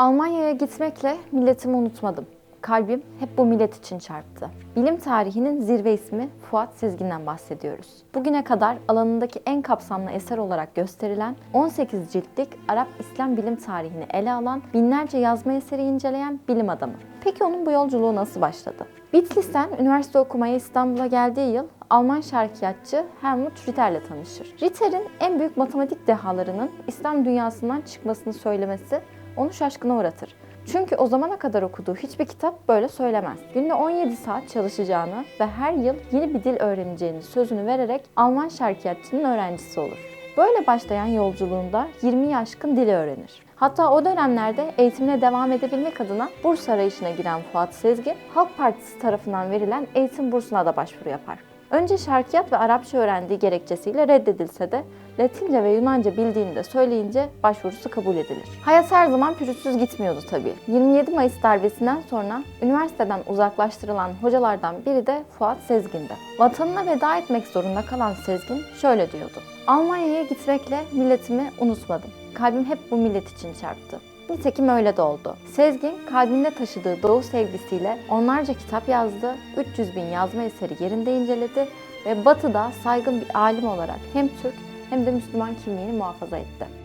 Almanya'ya gitmekle milletimi unutmadım. Kalbim hep bu millet için çarptı. Bilim tarihinin zirve ismi Fuat Sezgin'den bahsediyoruz. Bugüne kadar alanındaki en kapsamlı eser olarak gösterilen 18 ciltlik Arap İslam bilim tarihini ele alan binlerce yazma eseri inceleyen bilim adamı. Peki onun bu yolculuğu nasıl başladı? Bitlis'ten üniversite okumaya İstanbul'a geldiği yıl Alman şarkiyatçı Helmut Ritter'le tanışır. Ritter'in en büyük matematik dehalarının İslam dünyasından çıkmasını söylemesi onu şaşkına uğratır. Çünkü o zamana kadar okuduğu hiçbir kitap böyle söylemez. Günde 17 saat çalışacağını ve her yıl yeni bir dil öğreneceğini sözünü vererek Alman şarkiyatçının öğrencisi olur. Böyle başlayan yolculuğunda 20 aşkın dili öğrenir. Hatta o dönemlerde eğitimine devam edebilmek adına burs arayışına giren Fuat Sezgin, Halk Partisi tarafından verilen eğitim bursuna da başvuru yapar. Önce şarkiyat ve Arapça öğrendiği gerekçesiyle reddedilse de Latince ve Yunanca bildiğini de söyleyince başvurusu kabul edilir. Hayat her zaman pürüzsüz gitmiyordu tabii. 27 Mayıs darbesinden sonra üniversiteden uzaklaştırılan hocalardan biri de Fuat Sezgin'di. Vatanına veda etmek zorunda kalan Sezgin şöyle diyordu. Almanya'ya gitmekle milletimi unutmadım. Kalbim hep bu millet için çarptı. Nitekim öyle de oldu. Sezgin kalbinde taşıdığı doğu sevgisiyle onlarca kitap yazdı, 300 bin yazma eseri yerinde inceledi ve Batı'da saygın bir alim olarak hem Türk hem de Müslüman kimliğini muhafaza etti.